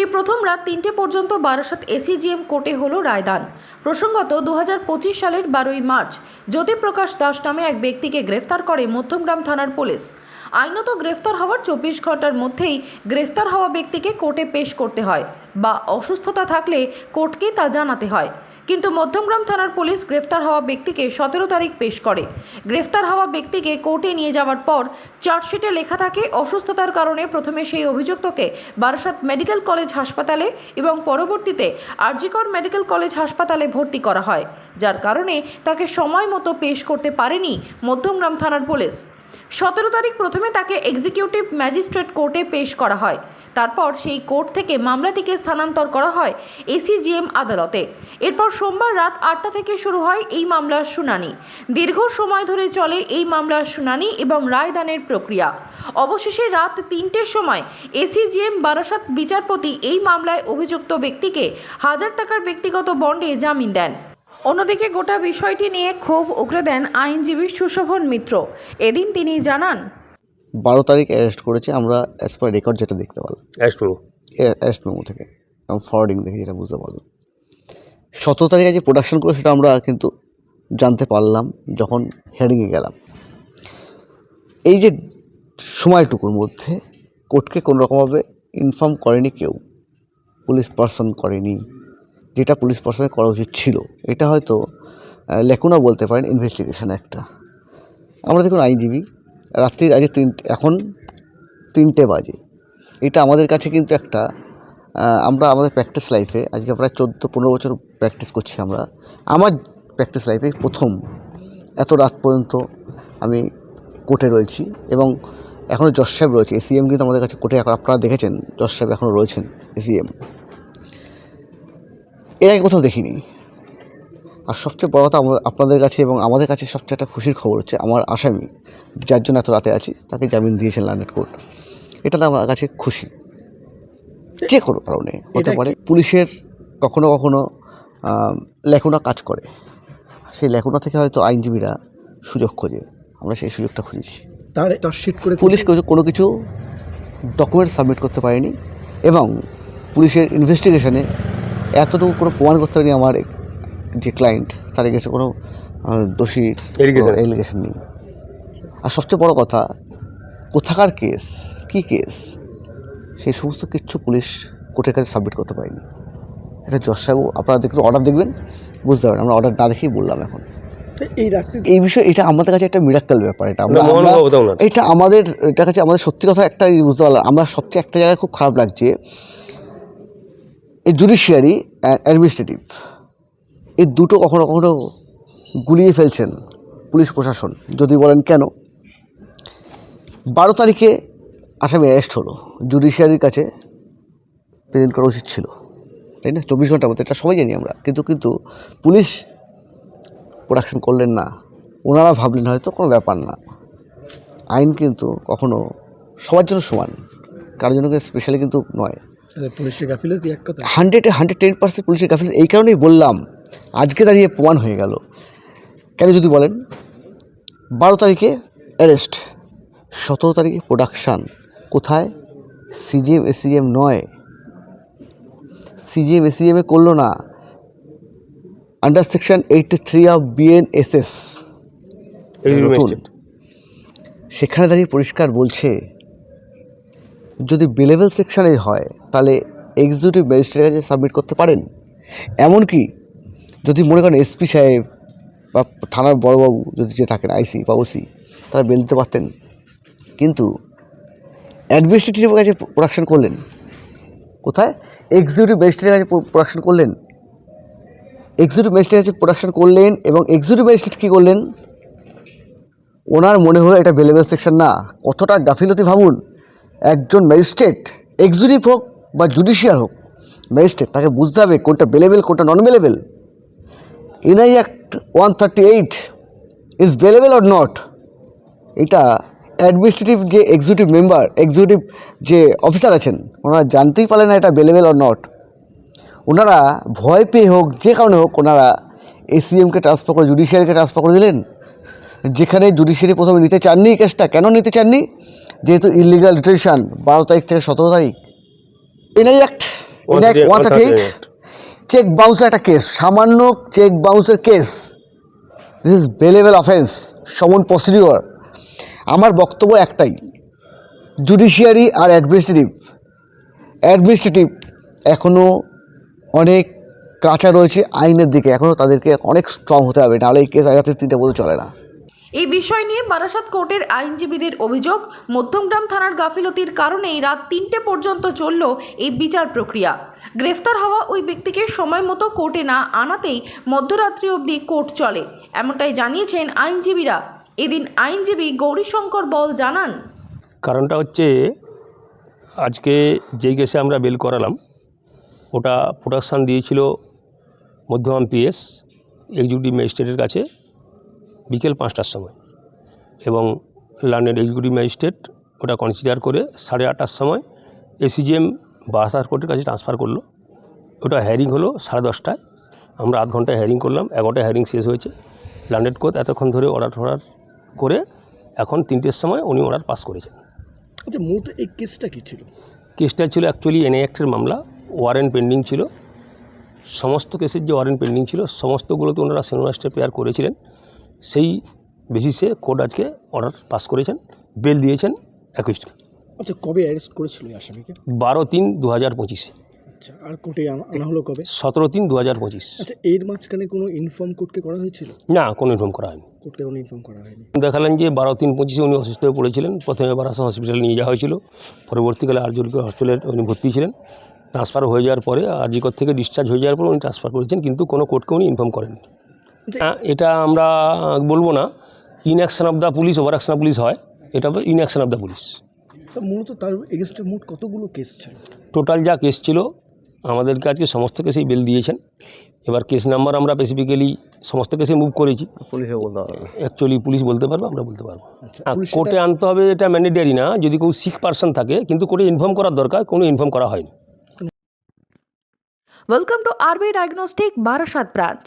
এই প্রথম রাত তিনটে পর্যন্ত বারাসাত এসিজিএম কোর্টে হল রায়দান। প্রসঙ্গত দু হাজার পঁচিশ সালের বারোই মার্চ, জ্যোতিপ্রকাশ দাস নামে এক ব্যক্তিকে গ্রেফতার করে মধ্যমগ্রাম থানার পুলিশ। আইনত গ্রেফতার হওয়ার চব্বিশ ঘণ্টার মধ্যেই গ্রেফতার হওয়া ব্যক্তিকে কোর্টে পেশ করতে হয় বা অসুস্থতা থাকলে কোর্টকে তা জানাতে হয়। কিন্তু মধ্যমগ্রাম থানার পুলিশ গ্রেফতার হওয়া ব্যক্তিকে সতেরো তারিখ পেশ করে। গ্রেফতার হওয়া ব্যক্তিকে কোর্টে নিয়ে যাওয়ার পর চার্জশিটে লেখা থাকে, অসুস্থতার কারণে প্রথমে সেই অভিযুক্তকে বারাসাত মেডিকেল কলেজ হাসপাতালে এবং পরবর্তীতে আরজিকর মেডিকেল কলেজ হাসপাতালে ভর্তি করা হয়, যার কারণে তাকে সময় মতো পেশ করতে পারেনি মধ্যমগ্রাম থানার পুলিশ। সতেরো তারিখ প্রথমে তাকে এক্সিকিউটিভ ম্যাজিস্ট্রেট কোর্টে পেশ করা হয়। তারপর সেই কোর্ট থেকে মামলাটিকে স্থানান্তর করা হয় এসিজিএম আদালতে। এরপর সোমবার রাত আটটা থেকে শুরু হয় এই মামলার শুনানি। দীর্ঘ সময় ধরে চলে এই মামলার শুনানি এবং রায়দানের প্রক্রিয়া। অবশেষে রাত তিনটের সময় এসিজিএম বারাসাত বিচারপতি এই মামলায় অভিযুক্ত ব্যক্তিকে হাজার টাকার ব্যক্তিগত বন্ডে জামিন দেন। অন্যদিকে গোটা বিষয়টি নিয়ে ক্ষোভ উগরে দেন আইনজীবী সুশোভন মিত্র। এদিন তিনি জানান বারো তারিখ অ্যারেস্ট করেছে আমরা অ্যাজ পার রেকর্ড যেটা দেখতে পারলাম অ্যাস্ট্রো অ্যারেস্ট মেমো থেকে ফরওয়ার্ডিং দেখে যেটা বুঝতে পারলাম। সতেরো তারিখে যে প্রোডাকশন করে সেটা আমরা কিন্তু জানতে পারলাম যখন হেয়ারিংয়ে গেলাম। এই যে সময়টুকুর মধ্যে কোর্টকে কোনো রকমভাবে ইনফর্ম করেনি কেউ পুলিশ পার্সন করেনি যেটা পুলিশ পার্সনের করা উচিত ছিল এটা হয়তো লেখুনা বলতে পারেন ইনভেস্টিগেশন একটা। আমরা দেখুন আইনজীবী রাত্রি আজকে তিনটে এখন তিনটে বাজে। এটা আমাদের কাছে কিন্তু একটা আমরা আমাদের প্র্যাকটিস লাইফে আজকে প্রায় চোদ্দ পনেরো বছর প্র্যাকটিস করছি আমরা। আমার প্র্যাকটিস লাইফে প্রথম, এত রাত পর্যন্ত আমি কোর্টে রয়েছি এবং এখনও জজ সাহেব রয়েছে এসিএম কিন্তু আমাদের কাছে কোর্টে এখন আপনারা দেখেছেন, জজ সাহেব এখনও রয়েছেন এসিএম এর আগে কোথাও দেখিনি। আর সবচেয়ে বড় কথা আপনাদের কাছে এবং আমাদের কাছে সবচেয়ে একটা খুশির খবর হচ্ছে আমার আসামি যার জন্য এত রাতে আছি তাকে জামিন দিয়েছেন লন্ডন কোর্ট। এটাতে আমার কাছে খুশি। যে কোনো কারণে হতে পারে। পুলিশের কখনো কখনো লেখনা কাজ করে। সেই লেখনা থেকে হয়তো আইনজীবীরা সুযোগ খোঁজে। আমরা সেই সুযোগটা খুঁজেছি। তার চার্জশিট করে পুলিশ কোনো কিছু ডকুমেন্ট সাবমিট করতে পারেনি এবং পুলিশের ইনভেস্টিগেশনে এতটুকু কোনো প্রমাণ করতে পারেনি আমার যে ক্লায়েন্ট তার কাছে কোনো দোষী. এলিগেশন নেই আর সবচেয়ে বড় কথা কোথাকার কেস কী কেস সেই সমস্ত কিছু পুলিশ কোর্টের কাছে সাবমিট করতে পারেনি এটা জজ সাহেব আপনারা দেখুন অর্ডার দেখবেন বুঝতে পারেন আমরা অর্ডার না দেখেই বললাম এখন এই এই বিষয়ে এটা আমাদের কাছে একটা মিরাক্কাল ব্যাপার এটা আমরা। এটা আমাদের এটা কাছে আমাদের সত্যি কথা একটা বুঝতে পারলাম আমরা সবচেয়ে একটা জায়গায় খুব খারাপ লাগছে এই জুডিশিয়ারি অ্যাডমিনিস্ট্রেটিভ এই দুটো কখনো কখনো গুলিয়ে ফেলছেন পুলিশ প্রশাসন। যদি বলেন কেন? বারো তারিখে আসামি অ্যারেস্ট হলো। জুডিশিয়ারির কাছে প্রেজেন্ট করা উচিত ছিল। তাই না? চব্বিশ ঘণ্টার মধ্যে। এটা সময় জানি আমরা। কিন্তু কিন্তু পুলিশ প্রোডাকশন করলেন না। ওনারা ভাবলেন হয়তো কোনো ব্যাপার না। আইন কিন্তু কখনো সবার জন্য সমান। কারোর জন্য স্পেশালি কিন্তু নয়। পুলিশের গাফিলতি এক কথা? হান্ড্রেডে হান্ড্রেড টেন পার্সেন্ট পুলিশের গাফিল এই কারণেই বললাম আজকে দাঁড়িয়ে প্রমাণ হয়ে গেল। কেন যদি বলেন? বারো তারিখে অ্যারেস্ট সতেরো তারিখে প্রোডাকশান কোথায়? সিজিএম এসিএম নয়। সিজিএম এসিএমে করল না। Under section eighty three of BNSS নতুন। সেখানে দাঁড়িয়ে পরিষ্কার বলছে যদি বিলেভেল সেকশানে হয়, তাহলে এক্সিকিউটিভ ম্যাজিস্ট্রেটের কাছে সাবমিট করতে পারেন। এমনকি যদি মনে করেন এসপি সাহেব বা থানার বড়বাবু যদি যে থাকেন আইসি বা ওসি তারা বেল দিতে পারতেন। কিন্তু অ্যাডমিনিস্ট্রেটিভের কাছে প্রোডাকশন করলেন। কোথায়? এক্সিকিউটিভ ম্যাজিস্ট্রেটের কাছে প্রোডাকশন করলেন। এক্সিকিউটিভ ম্যাজিস্ট্রেটের কাছে প্রোডাকশন করলেন এবং এক্সিকিউটিভ ম্যাজিস্ট্রেট কী করলেন? ওনার মনে হলো এটা বেলেবেল সেকশন না। কতটা গাফিলতি ভাবুন। একজন ম্যাজিস্ট্রেট এক্সিকিউটিভ হোক বা জুডিশিয়াল হোক, ম্যাজিস্ট্রেট, তাকে বুঝতে হবে কোনটা বেলেবেল কোনটা non bailable NI act one thirty eight is bailable or not এটা অ্যাডমিনিস্ট্রেটিভ যে এক্সিকিউটিভ মেম্বার এক্সিকিউটিভ যে অফিসার আছেন, ওনারা জানতেই পারলেন না এটা বেলেবেল অর নট ওনারা ভয় পেয়ে হোক, যে কারণে হোক, ওনারা এসিএমকে ট্রান্সফার করে জুডিশিয়ারিকে ট্রান্সফার করে দিলেন। যেখানে জুডিশিয়ারি প্রথমে নিতে চাননি কেসটা কেন নিতে চাননি? যেহেতু ইলিগাল ডিটেনশন বারো তারিখ থেকে সতেরো তারিখ। এনআই অ্যাক্ট এনআইট ওয়ান থার্টি এইট চেক বাউন্সের একটা কেস সামান্য check বাউন্সের case this is bailable offence সমন প্রসিডিওর আমার বক্তব্য একটাই জুডিশিয়ারি আর অ্যাডমিনিস্ট্রেটিভ অ্যাডমিনিস্ট্রেটিভ এখনও অনেক কাঁচা রয়েছে আইনের দিকে এখনও তাদেরকে অনেক স্ট্রং হতে হবে নাহলে এই কেস আগাতে তিনটে বলতে চলে না। এই বিষয় নিয়ে বারাসাত কোর্টের আইনজীবীদের অভিযোগ, মধ্যমগ্রাম থানার গাফিলতির কারণেই রাত তিনটে পর্যন্ত চলল এই বিচার প্রক্রিয়া। গ্রেফতার হওয়া ওই ব্যক্তিকে সময় মতো কোর্টে না আনাতেই মধ্যরাত্রি অবধি কোর্ট চলে, এমনটাই জানিয়েছেন আইনজীবীরা। এদিন আইনজীবী গৌরীশঙ্কর বল জানান, কারণটা হচ্ছে, আজকে যেই কেসে আমরা বেল করালাম, ওটা প্রোডাকশান দিয়েছিল মধ্যমান পিএস এক্সিকিউটিভ ম্যাজিস্ট্রেটের কাছে। বিকেল পাঁচটার সময়। এবং লন্ডন এক্সিকিউটিভ ম্যাজিস্ট্রেট ওটা কনসিডার করে সাড়ে আটটার সময় এসিজিএম বারাসাত কোর্টের কাছে ট্রান্সফার করল। ওটা হ্যারিং হলো সাড়ে দশটায়। আমরা আধ ঘন্টায় হ্যারিং করলাম এগারোটায় হ্যারিং শেষ হয়েছে। লন্ডন কোর্ট এতক্ষণ ধরে অর্ডার টর্ডার করে এখন তিনটের সময় উনি অর্ডার পাস করেছেন। আচ্ছা মূলত এই কেসটা কী ছিল? কেসটা ছিল অ্যাকচুয়ালি এনআই অ্যাক্টের মামলা ওয়ারেন্ট পেন্ডিং ছিল। সমস্ত কেসের যে ওয়ারেন্ট পেন্ডিং ছিল সমস্তগুলোতে ওনারা সেনোরাস্টে পেয়ার করেছিলেন। সেই বেসিসে কোর্ট আজকে অর্ডার পাস করেছেন বেল দিয়েছেন একুশকে আচ্ছা কবে অ্যারেস্ট করেছিল আসামিকে? বারো তিন দু হাজার পঁচিশে। আচ্ছা আর কোর্টে আনা হলো কবে? সতেরো তিন দু হাজার পঁচিশ। আচ্ছা এর মাঝখানে কোনো ইনফর্ম কোর্টকে করা হয়েছিল? না কোনো ইনফর্ম করা হয়নি। কোর্টকে কোনো ইনফর্ম করা হয়নি। দেখালেন যে বারো তিন পঁচিশে উনি অসুস্থ হয়ে পড়েছিলেন। প্রথমে বারাসা হসপিটালে নিয়ে যাওয়া হয়েছিল। পরবর্তীকালে আরজুলকে হসপিটালে উনি ভর্তি ছিলেন। ট্রান্সফার হয়ে যাওয়ার পরে আরজিকর থেকে ডিসচার্জ হয়ে যাওয়ার পর উনি ট্রান্সফার করেছেন কিন্তু কোনো কোর্টকে উনি ইনফর্ম করেননি। আহ, এটা আমরা বলব না। Inaction of the police over action of police হয়। এটা ইনঅ্যাকশন অফ দ্য পুলিশ মূলত তার এগেনস্টে মোট কতগুলো কেস ছিল? টোটাল যা কেস ছিল আমাদেরকে আজকে সমস্ত কেসেই বেল দিয়েছেন। এবার কেস নাম্বার আমরা স্পেসিফিক্যালি সমস্ত কেসে মুভ করেছি। পুলিশে বলতে হবে। অ্যাকচুয়ালি পুলিশ বলতে পারবে আমরা বলতে পারব। আচ্ছা হ্যাঁ, কোর্টে আনতে হবে এটা ম্যান্ডেটারি না। যদি কেউ সিক পার্সন থাকে কিন্তু কোর্টে ইনফর্ম করার দরকার কোনো ইনফর্ম করা হয়নি। Welcome to RB Diagnostic Barasat branch.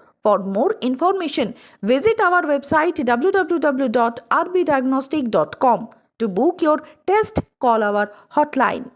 For more information, visit our website www.rbdiagnostic.com. To book your test, call our hotline